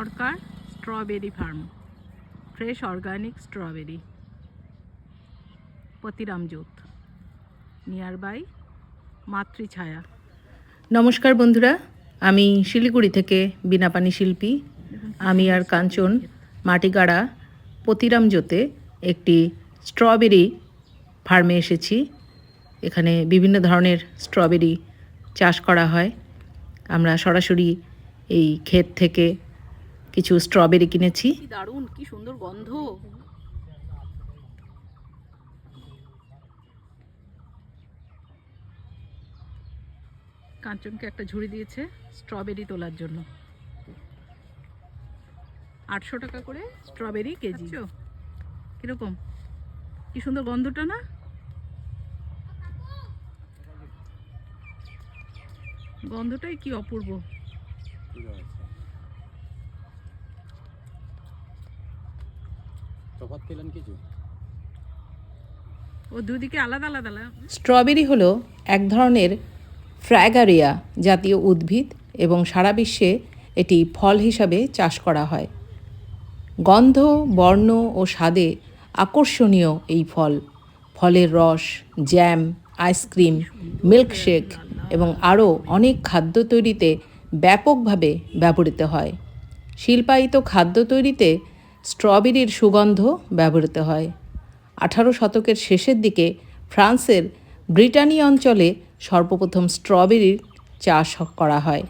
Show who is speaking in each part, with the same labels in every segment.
Speaker 1: Sarkar strawberry farm fresh organic strawberry Patiramjot near by Matrichhaya. নমস্কার বন্ধুরা, আমি শিলিগুড়ি থেকে বিনাপানি শিল্পী, আমি আর কাঞ্চন মাটিগাড়া। পতিরামজোতে একটি স্ট্রবেরি ফার্মে এসেছি। এখানে বিভিন্ন ধরনের স্ট্রবেরি চাষ করা হয়। আমরা সরাসরি এই ক্ষেত থেকে কিছু স্ট্রবেরি কিনেছি। দারুণ কি সুন্দর গন্ধ। কাঞ্চনকে একটা ঝুড়ি দিয়েছে স্ট্রবেরি তোলার জন্য। আটশো টাকা করে স্ট্রবেরি কেজি। কীরকম? কি সুন্দর গন্ধটা না? গন্ধটাই কি অপূর্ব।
Speaker 2: তফাৎ পেলেন কিছু
Speaker 1: ও দুদিকে আলাদা আলাদা আলাদা। স্ট্রবেরি হলো এক ধরনের ফ্র্যাগারিয়া জাতীয় উদ্ভিদ এবং সারা বিশ্বে এটি ফল হিসাবে চাষ করা হয়। গন্ধ বর্ণ ও স্বাদে আকর্ষণীয় এই ফল। ফলের রস জ্যাম আইসক্রিম মিল্কশেক এবং আরও অনেক খাদ্য তৈরিতে ব্যাপকভাবে ব্যবহৃত হয়। শিল্পায়িত খাদ্য তৈরিতে স্ট্রবেরির সুগন্ধ ব্যবহৃত হয়। আঠারো শতকের শেষের দিকে ফ্রান্সের ব্রিটানি অঞ্চলে সর্বপ্রথম স্ট্রবেরির চাষ করা হয়।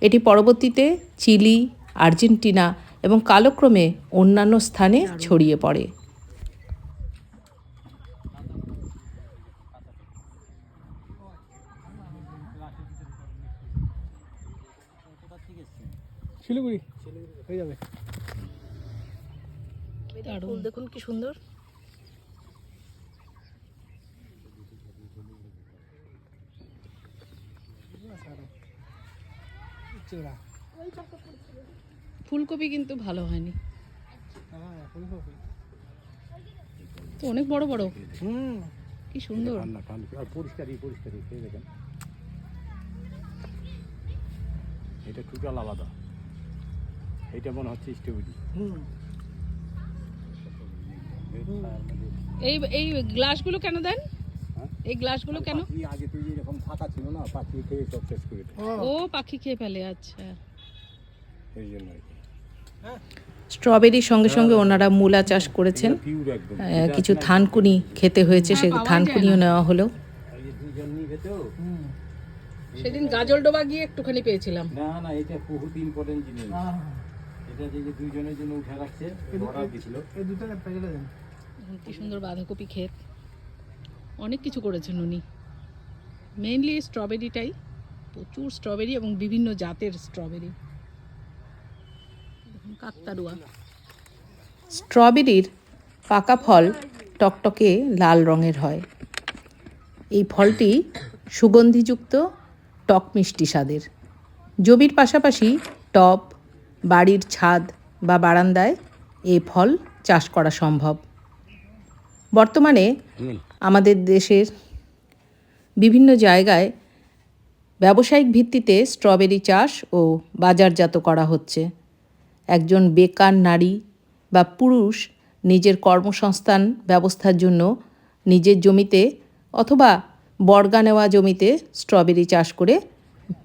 Speaker 1: এটি পরবর্তীতে চিলি, আর্জেন্টিনা এবং কালক্রমে অন্যান্য স্থানে ছড়িয়ে পড়ে।
Speaker 3: শিলিগুড়ি। হয়ে যাবে।
Speaker 1: ফুল দেখুন কি সুন্দর। ফুলকপি কিন্তু ভালো হয়নি।
Speaker 3: হ্যাঁ
Speaker 1: তো অনেক বড় বড়।
Speaker 3: হুম।
Speaker 1: কি সুন্দর।
Speaker 2: পরিষ্কারই পরিষ্কারই খেয়ে দেখেন। এটা টোটাল আলাদা। এটা মনে হচ্ছে স্ট্রবেরি।
Speaker 3: হুম।
Speaker 1: এই এই গ্লাসগুলো কেন দেন?
Speaker 2: হ্যাঁ?
Speaker 1: এই গ্লাসগুলো কেন?
Speaker 2: আগে তো এরকম ফাঁকা ছিল না পাখি খেয়ে সব শেষ করে
Speaker 1: ও। পাখি খেয়ে ফেলে আচ্ছা।
Speaker 2: এই জন্য আর
Speaker 1: স্ট্রবেরির সঙ্গে সঙ্গে ওনারা মূলা চাষ করেছেন। কিছু থানকুনি খেতে হয়েছে সে থানকুনিও নেওয়া হলো। সেদিন গাজল ডোবা গিয়ে একটুখানি পেয়েছিলাম।
Speaker 2: না না এটা বহুত ইম্পর্টেন্ট জিনিস।
Speaker 3: হ্যাঁ।
Speaker 2: এটা যে দুইজনের জন্য উঠে রাখছে
Speaker 3: এই দুটো প্যাকেটে দেন।
Speaker 1: দেখুন কি সুন্দর বাঁধাকপি ক্ষেত। অনেক কিছু করেছেন উনি। মেইনলি স্ট্রবেরিটাই প্রচুর স্ট্রবেরি এবং বিভিন্ন জাতের স্ট্রবেরি কাকতারুয়া স্ট্রবেরির পাকা ফল টকটকে লাল রঙের হয়। এই ফলটি সুগন্ধিযুক্ত, টক মিষ্টি স্বাদের। জমির পাশাপাশি টব বাড়ির ছাদ বা বারান্দায় এই ফল চাষ করা সম্ভব। বর্তমানে আমাদের দেশের বিভিন্ন জায়গায় ব্যবসায়িক ভিত্তিতে স্ট্রবেরি চাষ ও বাজারজাত করা হচ্ছে। একজন বেকার নারী বা পুরুষ নিজের কর্মসংস্থান ব্যবস্থার জন্য নিজের জমিতে অথবা বর্গা নেওয়া জমিতে স্ট্রবেরি চাষ করে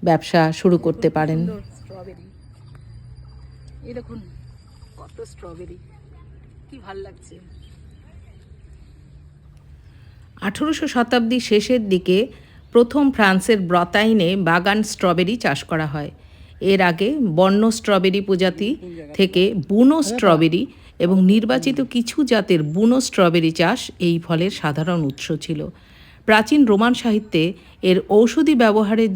Speaker 1: ব্যবসা শুরু করতে পারেন। এই দেখুন, কত স্ট্রবেরি। কি ভালো লাগছে। আঠেরোশো শতাব্দীর শেষের দিকে প্রথম ফ্রান্সের ব্রতাইনে বাগান স্ট্রবেরি চাষ করা হয়। এর আগে বন্য স্ট্রবেরি প্রজাতি থেকে বুনো স্ট্রবেরি এবং নির্বাচিত কিছু জাতের বুনো স্ট্রবেরি চাষ এই ফলের সাধারণ উৎস ছিল। প্রাচীন রোমান সাহিত্যে এর ঔষধি ব্যবহারের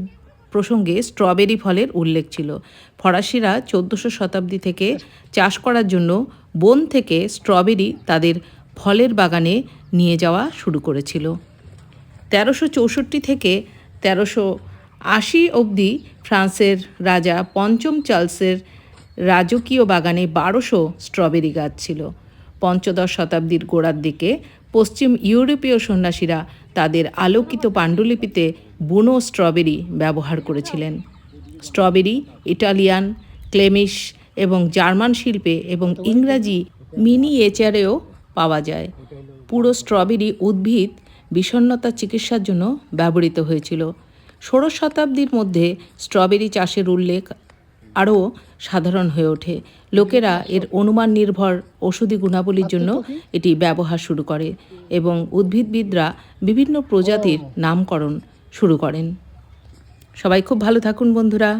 Speaker 1: প্রসঙ্গে স্ট্রবেরি ফলের উল্লেখ ছিল। ফরাসিরা চোদ্দোশো শতাব্দী থেকে চাষ করার জন্য বন থেকে স্ট্রবেরি তাদের ফলের বাগানে নিয়ে যাওয়া শুরু করেছিল। তেরোশো চৌষট্টি থেকে তেরোশো আশি অবধি ফ্রান্সের রাজা পঞ্চম চার্লসের রাজকীয় বাগানে বারোশো স্ট্রবেরি গাছ ছিল। পঞ্চদশ শতাব্দীর গোড়ার দিকে পশ্চিম ইউরোপীয় সন্ন্যাসীরা তাদের আলোকিত পাণ্ডুলিপিতে বুনো স্ট্রবেরি ব্যবহার করেছিলেন। স্ট্রবেরি, ইটালিয়ান, ক্লেমিশ এবং জার্মান শিল্পে এবং ইংরাজি মিনিয়েচারেও পাওয়া যায়। পুরো স্ট্রবেরি উদ্ভিদ বিষণ্ণতা চিকিৎসার জন্য ব্যবহৃত হয়েছিল। ষোড়শ শতাব্দীর মধ্যে স্ট্রবেরি চাষের উল্লেখ আরও সাধারণ হয়ে ওঠে। লোকেরা এর অনুমান নির্ভর ওষুধি গুণাবলীর জন্য এটি ব্যবহার শুরু করে এবং উদ্ভিদবিদরা বিভিন্ন প্রজাতির নামকরণ শুরু করেন। সবাই খুব ভালো থাকুন বন্ধুরা।